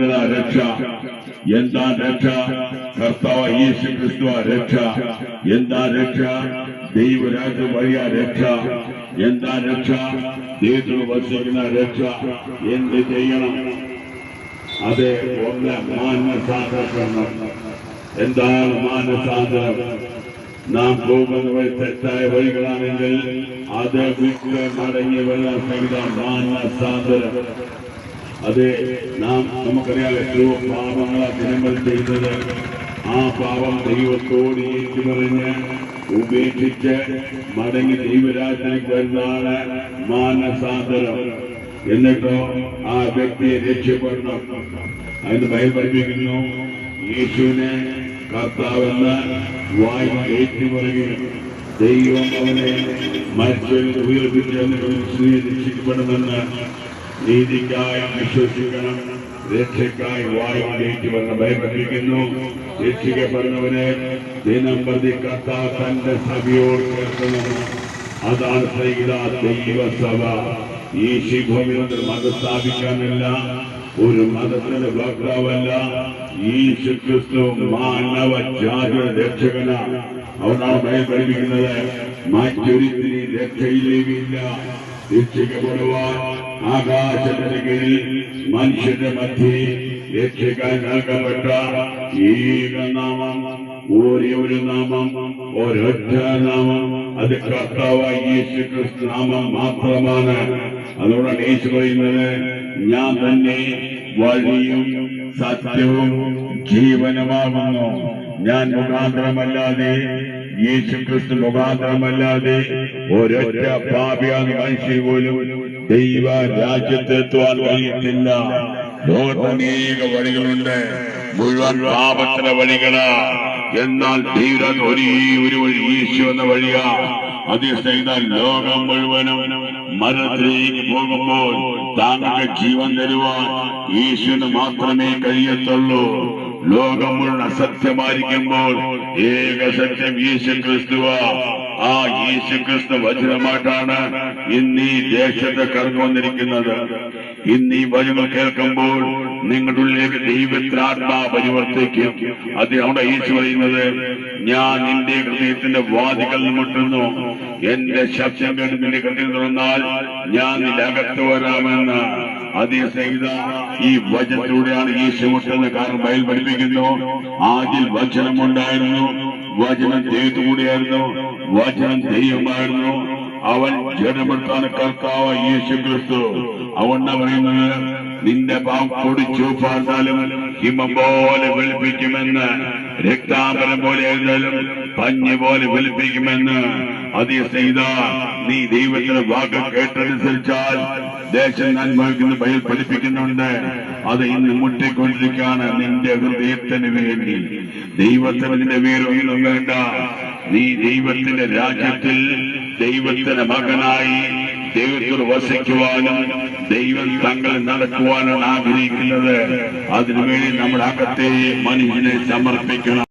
രക്ഷ. എന്താ രക്ഷ? കർത്താവ് യേശു ക്രിസ്തുവ രക്ഷ. എന്താ രക്ഷ? ദൈവരാജ വഴിയ രക്ഷ. എന്താ രക്ഷ? ദൈവത്തിൽ വസിക്കുന്ന രക്ഷ. എന്ത് ചെയ്യണം? അത് ഒന്ന് മാനസാന്തരണം എന്താണ് മാനസാന്തരം? നാം പോകുന്ന വഴി തെറ്റായ വഴികളാണെങ്കിൽ അത് വിട്ട് മടങ്ങി വരാൻ സഹിത മാനസാന്തരം. അത് നാം നമുക്കറിയാം എത്രയോ പാപങ്ങളെ ദിനങ്ങൾ ചെയ്തത്. ആ പാപം ദൈവത്തോട് ഏറ്റുപറഞ്ഞ് ഉപേക്ഷിച്ച് മടങ്ങി ദൈവരാജ്യത്തിലേക്ക് വരുന്നതാണ് മാനസാന്തരം. എന്നിട്ടോ ആ വ്യക്തിയെ രക്ഷപ്പെടണം. അതിന് ഭയപ്പെടുപ്പിക്കുന്നു യേശുവിനെ കർത്താവെന്ന് വായി പറയും ദൈവം അവനെ മരിച്ചവരിൽ ഉയർപ്പിച്ചു രക്ഷിക്കപ്പെടുമെന്ന് നീതിക്കായി വിശ്വസിക്കണം രക്ഷയ്ക്കായി വായുവിലേക്ക് വന്ന ഭയപ്പെട്ടിരിക്കുന്നു. രക്ഷിക്കപ്പെടുന്നവനെ ദിനം പ്രതി കത്താ തന്റെ സഭയോട് ചേർക്കുന്നത് അതാണ് സൈത ദൈവസഭ ഈ ശിഭൂമിയിൽ മതം സ്ഥാപിക്കാനല്ല ഒരു മതത്തിന്റെ ഭക്താവല്ല ഈ ക്രിസ്തു മാനവ ജാതി രക്ഷകനാണ് അവനാണ് ഭയം പഠിപ്പിക്കുന്നത് മറ്റൊരുത്തിരി രക്ഷയിലേക്കില്ല രക്ഷിക്കപ്പെടുവാൻ ആകാശത്തിന് കീഴിൽ മനുഷ്യന്റെ മധ്യേ രക്ഷിക്കാൻ നൽകപ്പെട്ട ഏക നാമം. ഒരേ ഒരു നാമം ഒരൊറ്റ നാമം. അത് കർത്താവായി യേശു ക്രിസ്തു നാമം മാത്രമാണ്. അതുകൊണ്ടാണ് യേശു പറയുന്നത് ഞാൻ തന്നെ വഴിയും സത്യവും ജീവനുമാകുന്നു. ഞാൻ മുഖാന്തരമല്ലാതെ യേശു ക്രിസ്തു മുഖാന്തരമല്ലാതെ ഒരൊറ്റ പാപിയാന്ന് മനുഷ്യ പോലും ദൈവ രാജ്യത്തെത്തുവാൻ കഴിയത്തില്ല ലോകത്ത് അനേക വഴികളുണ്ട്. മുഴുവൻ പാപത്തിന്റെ വഴികൾ. എന്നാൽ ദൈവം ഒരേ വഴി യേശു എന്ന വഴിയാ. അത് ചെയ്താൽ ലോകം മുഴുവനും മരണത്തിലേക്ക് പോകുമ്പോൾ താങ്കൾക്ക് ജീവൻ തരുവാൻ യേശുവിന് മാത്രമേ കഴിയത്തുള്ളൂ. ലോകം മുഴുവൻ അസത്യമായിരിക്കുമ്പോൾ ഏക സത്യം യേശു ക്രിസ്തുവ ആ യേശു ക്രിസ്തു വചനമായിട്ടാണ് ഇന്ന് ഈ ദേശത്ത് കറങ്ങുവന്നിരിക്കുന്നത് ഇന്ന് ഈ വചനം കേൾക്കുമ്പോൾ നിങ്ങളുടെ ഉള്ളിലേക്ക് ദൈവത്തിനാത്മാ പരിവർത്തിക്കും. അത് അവിടെ യേശു പറയുന്നത് ഞാൻ നിന്റെ ഹൃദയത്തിന്റെ വാതികൾ മുട്ടുന്നു എന്റെ ശബ്ദം കേട്ട് നിന്റെ ഹൃദയം തുറന്നാൽ ഞാൻ നിന്റെ അകത്ത് വരാമെന്ന്. അതേ സഹിത ഈ വചനത്തിലൂടെയാണ് ഈശോ മുട്ടുന്ന കാരണം ബയൽ പഠിപ്പിക്കുന്നു ആദ്യം വചനമുണ്ടായിരുന്നു വചനം ദൈവത്തുകൂടിയായിരുന്നു വചനം ദൈവമായിരുന്നു അവൻ ജഡമെടുത്താണ് കർത്താവ് യേശു ക്രിസ്തു അവണ്ണ പറയുന്നത് നിന്റെ പാം പൊടിച്ചു പാർത്താലും ഹിമം പോലെ വെളുപ്പിക്കുമെന്ന് രക്താംബരം പോലെ എഴുതാലും പഞ്ഞ് പോലെ വെളുപ്പിക്കുമെന്ന് അതേ ചെയ്ത നീ ദൈവത്തിന്റെ വാക്ക് കേട്ടനുസരിച്ചാൽ ദേശം അനുഭവിക്കുന്ന ബയൽ പഠിപ്പിക്കുന്നുണ്ട് അത് ഇന്ന് മുട്ടിക്കൊണ്ടിരിക്കുകയാണ് നിന്റെ ഹൃദയത്തിന് വേണ്ടി. ദൈവത്തിന് നിന്റെ വേറൊന്നും വേണ്ട. നീ ദൈവത്തിന്റെ രാജ്യത്തിൽ ദൈവത്തിന്റെ മകനായി ദൈവത്തിൽ വസിക്കുവാനും ദൈവം തങ്ങൾ നടക്കുവാനാണ് ആഗ്രഹിക്കുന്നത്. അതിനുവേണ്ടി നമ്മുടെ അകത്തെ മനുഷ്യനെ സമർപ്പിക്കണം.